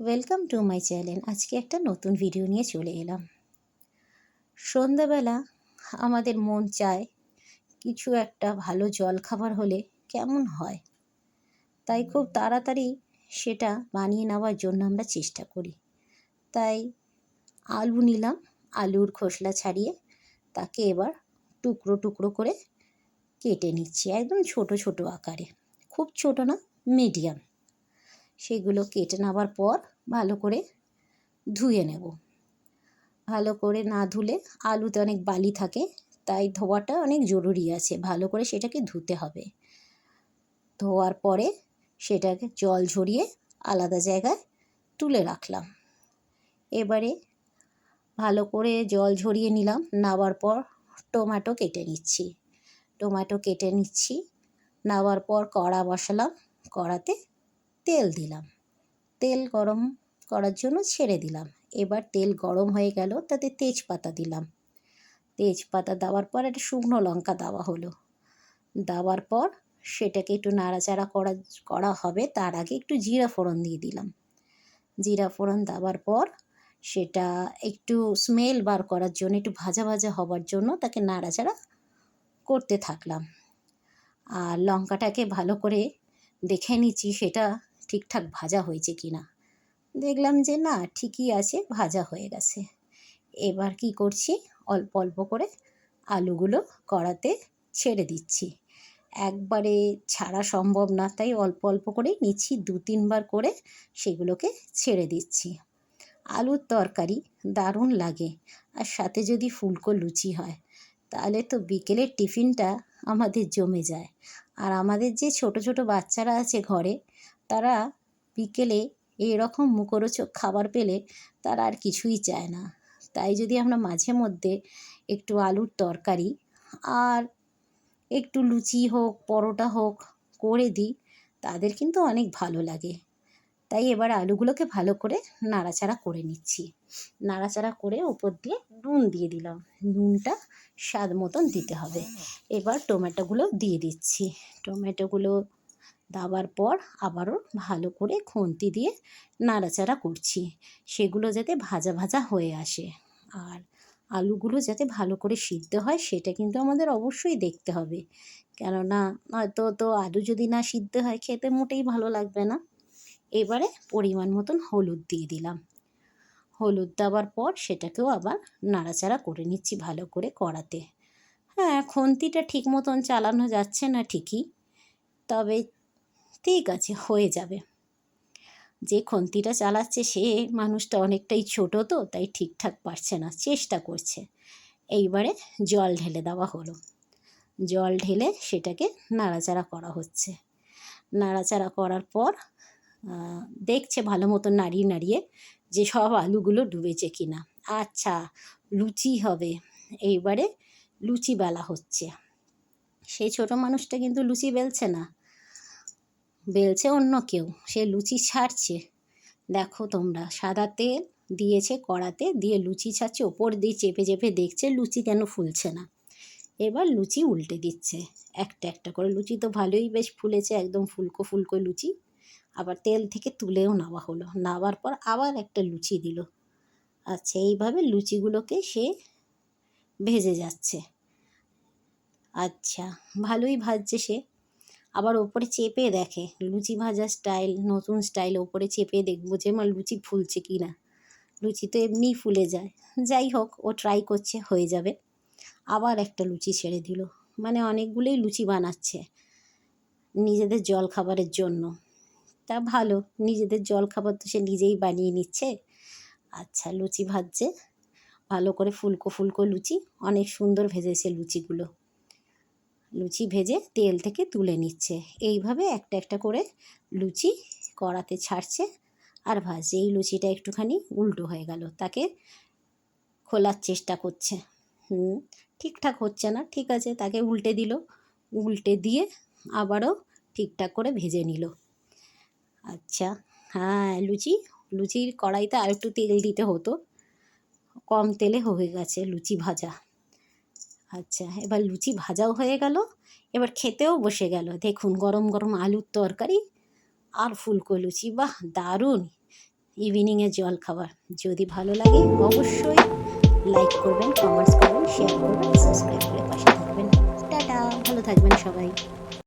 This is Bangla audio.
ওয়েলকাম টু মাই চ্যানেল আজকে একটা নতুন ভিডিও নিয়ে চলে এলাম। সন্ধ্যাবেলা আমাদের মন চায় কিছু একটা ভালো জল খাবার হলে কেমন হয়। তাই খুব তাড়াতাড়ি সেটা বানিয়ে নেওয়ার জন্য আমরা চেষ্টা করি। তাই আলু নিলাম, আলুর খোসলা ছাড়িয়ে তাকে এবার টুকরো টুকরো করে কেটে নিচ্ছি, একদম ছোট ছোট আকারে। খুব ছোট না মিডিয়াম সেগুলো কেটে নেওয়ার পর ভালো করে ধুয়ে নেব। ভালো করে না ধুলে আলুতে অনেক বালি থাকে, তাই ধোয়াটা অনেক জরুরি আছে। ভালো করে সেটাকে ধুতে হবে। ধোয়ার পরে সেটাকে জল ঝরিয়ে আলাদা জায়গায় তুলে রাখলাম। এবারে ভালো করে জল ঝরিয়ে নিলাম নাবার পর টমেটো কেটে নিচ্ছি। টমেটো কেটে নিচ্ছি, নেওয়ার পর কড়া বসালাম, কড়াতে তেল দিলাম। তেল গরম করার জন্য ছেড়ে দিলাম। এবার তেল গরম হয়ে গেল, তাতে তেজপাতা দিলাম। তেজপাতা দেওয়ার পর একটা শুকনো লঙ্কা দেওয়া হলো। দেওয়ার পর সেটাকে একটু নাড়াচাড়া করা করা হবে, তার আগে একটু জিরা ফোড়ন দিয়ে দিলাম। জিরা ফোড়ন দেওয়ার পর সেটা একটু স্মেল বার করার জন্য, একটু ভাজা ভাজা হবার জন্য তাকে নাড়াচাড়া করতে থাকলাম। আর লঙ্কাটাকে ভালো করে দেখে নিচ্ছি, সেটা ঠিকঠাক ভাজা হয়েছে কি না দেখলাম যে না, ঠিকই আছে, ভাজা হয়ে গেছে। এবার কি করছি? অল্প অল্প করে আলুগুলো কড়াতে ছেড়ে দিচ্ছি। একবারে ছাড়া সম্ভব না, তাই অল্প অল্প করেই নিচ্ছি, দু তিনবার করে সেগুলোকে ছেড়ে দিচ্ছি। আলুর তরকারি দারুণ লাগে, আর সাথে যদি ফুলকো লুচি হয়, তাহলে তো বিকেলের টিফিনটা আমাদের জমে যায়। আর আমাদের যে ছোট ছোট বাচ্চারা আছে ঘরে তারা বিকেলে এরকম মুখরোচক খাবার পেলে তারা আর কিছুই চায় না। তাই যদি আমরা মাঝে মধ্যে একটু আলুর তরকারি আর একটু লুচি হোক, পরোটা হোক করে দিই, তাদের কিন্তু অনেক ভালো লাগে। তাই এবার আলুগুলোকে ভালো করে নাড়াচাড়া করে নিচ্ছি। নাড়াচাড়া করে ওপর দিয়ে নুন দিয়ে দিলাম। নুনটা স্বাদ মতন দিতে হবে। এবার টমেটোগুলো দিয়ে দিচ্ছি। টমেটোগুলো দেওয়ার পর আবারও ভালো করে খুন্তি দিয়ে নাড়াচাড়া করছি। সেগুলো যাতে ভাজা ভাজা হয়ে আসে। আর আলুগুলো যাতে ভালো করে সিদ্ধ হয়, সেটা কিন্তু আমাদের অবশ্যই দেখতে হবে। কেননা হয়তো তো আলু যদি না সিদ্ধ হয়, খেতে মোটেই ভালো লাগবে না। এবারে পরিমাণ মতন হলুদ দিয়ে দিলাম। হলুদ দেওয়ার পর সেটাকেও আবার নাড়াচাড়া করে নিচ্ছি ভালো করে কড়াতে। হ্যাঁ খুন্তিটা ঠিক মতন চালানো যাচ্ছে না ঠিকই। তবে ঠিক আছে হয়ে যাবে। যে খন্তিটা চালাচ্ছে সে মানুষটা অনেকটাই ছোট তো, তাই ঠিকঠাক পারছে না, চেষ্টা করছে। এইবারে জল ঢেলে দেওয়া হলো। জল ঢেলে সেটাকে নাড়াচাড়া করা হচ্ছে। নাড়াচাড়া করার পর দেখছে ভালো মতো নাড়িয়ে নাড়িয়ে যে সব আলুগুলো ডুবেছে কিনা। আচ্ছা লুচি হবে। এইবারে লুচি বেলা হচ্ছে। সেই ছোট মানুষটা কিন্তু লুচি বেলছে না। বেলছে অন্য কেউ, সে লুচি ছাড়ছে। দেখো তোমরা, সাদা তেল দিয়েছে কড়াতে, দিয়ে লুচি ছাড়ছে, ওপর দিয়ে চেপে চেপে দেখছে লুচি কেন ফুলছে না। এবার লুচি উল্টে দিচ্ছে, একটা একটা করে। লুচি তো ভালোই বেশ ফুলেছে, একদম ফুলকো ফুলকো লুচি। আবার তেল থেকে তুলেও নেওয়া হলো। নেওয়ার পর আবার একটা লুচি দিল। আচ্ছা এইভাবে লুচিগুলোকে সে ভেজে যাচ্ছে। আচ্ছা ভালোই ভাজছে সে। আবার ওপরে চেপে দেখে। লুচি ভাজার স্টাইল নতুন স্টাইল ওপরে চেপে দেখব যে আমার লুচি ফুলছে কি না? লুচি তো এমনিই ফুলে যায়। যাই হোক, ও ট্রাই করছে, হয়ে যাবে। আবার একটা লুচি ছেড়ে দিল। মানে অনেকগুলোই লুচি বানাচ্ছে নিজেদের জল খাবারের জন্য। তা ভালো, নিজেদের জল খাবার তো সে নিজেই বানিয়ে নিচ্ছে। আচ্ছা লুচি ভাজছে। ভালো করে ফুলকো ফুলকো লুচি। অনেক সুন্দর ভেজেছে লুচিগুলো। লুচি ভেজে তেল থেকে তুলে নিচ্ছে। এইভাবে একটা একটা করে লুচি কড়াতে ছাড়ছে আর ভাজছে এই লুচিটা একটুখানি উল্টো হয়ে গেল। তাকে খোলার চেষ্টা করছে। হুম, ঠিকঠাক হচ্ছে না। ঠিক আছে, তাকে উল্টে দিল। উল্টে দিয়ে আবারও ঠিকঠাক করে ভেজে নিল। আচ্ছা হ্যাঁ লুচি, লুচির কড়াইতে আর একটু তেল দিতে হতো। কম তেলে হয়ে গেছে লুচি ভাজা। আচ্ছা এবার লুচি ভাজাও হয়ে গেল। এবার খেতেও বসে গেল। দেখুন, গরম গরম আলুর তরকারি আর ফুলকো লুচি। বাহ, দারুণ! ইভিনিংয়ের জল খাবার। যদি ভালো লাগে, অবশ্যই লাইক করবেন কমেন্টস করবেন শেয়ার করবেন সাবস্ক্রাইব করে পাশে থাকবেন। টাটা! ভালো থাকবেন সবাই।